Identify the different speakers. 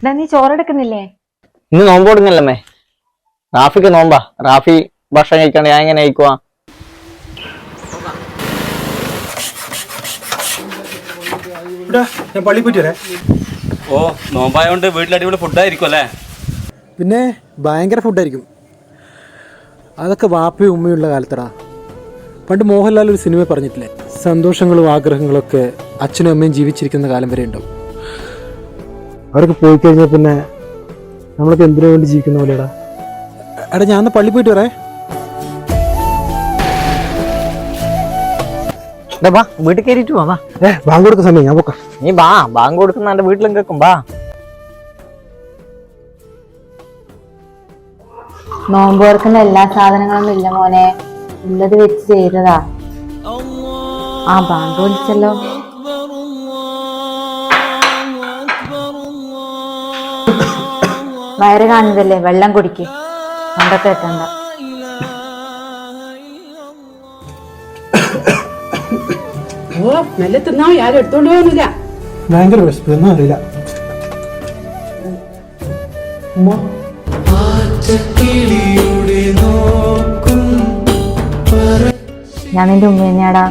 Speaker 1: ഇതാ നീ ചോറെടുക്കുന്നില്ലേ
Speaker 2: ഇന്ന് നോമ്പ് കൊടുങ്ങല്ലമ്മേ റാഫിക്ക് നോമ്പാ. റാഫി ഭക്ഷണം കഴിക്കണ്ട ഞാൻ എങ്ങനെ കഴിക്കുവാ
Speaker 3: ഞാൻ പള്ളി പോയിട്ട് വരാം.
Speaker 4: ഓ നോമ്പായോണ്ട് വീട്ടിൽ അടിപൊളി ഫുഡായിരിക്കും അല്ലേ?
Speaker 3: പിന്നെ ഭയങ്കര ഫുഡായിരിക്കും അതൊക്കെ വാപ്പയും ഉമ്മയുള്ള കാലത്തടാ. പണ്ട് മോഹൻലാൽ ഒരു സിനിമ പറഞ്ഞിട്ടില്ലേ? സന്തോഷങ്ങളും ആഗ്രഹങ്ങളും ഒക്കെ അച്ഛനും അമ്മയും ജീവിച്ചിരിക്കുന്ന കാലം വരെ ഉണ്ടാവും. അവരൊക്കെ പോയി കഴിഞ്ഞാൽ പിന്നെ നമ്മളൊക്കെ എന്തിനു വേണ്ടി ജീവിക്കുന്ന പോലെടാ എടാ ഞാൻ പള്ളി പോയിട്ട് വരേ.
Speaker 2: ബാ വീട്ടിൽ കയറിയിട്ട് വാ ബാ
Speaker 3: ഏ ബാങ്ക് കൊടുക്കുന്ന സമയം ഞാൻ പോക്കാം.
Speaker 2: നീ ബാ ബാങ്ക് കൊടുക്കുന്ന എന്റെ വീട്ടിലും കേൾക്കും ബാ
Speaker 1: നോമ്പ് തുറക്കുന്ന എല്ലാ സാധനങ്ങളൊന്നും ഇല്ല മോനെ. ഉള്ളത് വെച്ച് ചെയ്തതാ. ആ ബാങ്ക് വിളിച്ചല്ലോ. വയറ് കാണുന്നതല്ലേ വെള്ളം കുടിക്ക്. പണ്ടൊക്കെ എത്തണ്ട
Speaker 5: ഓ നല്ല തിന്നാ. ആരും എടുത്തോണ്ട് പോകുന്നില്ല.
Speaker 3: ഭയങ്കര വിശപ്പ്. ഒന്നും അറിയില്ല.
Speaker 1: ഞാൻ നിന്റെ ഉമ്മ തന്നെയാടാ.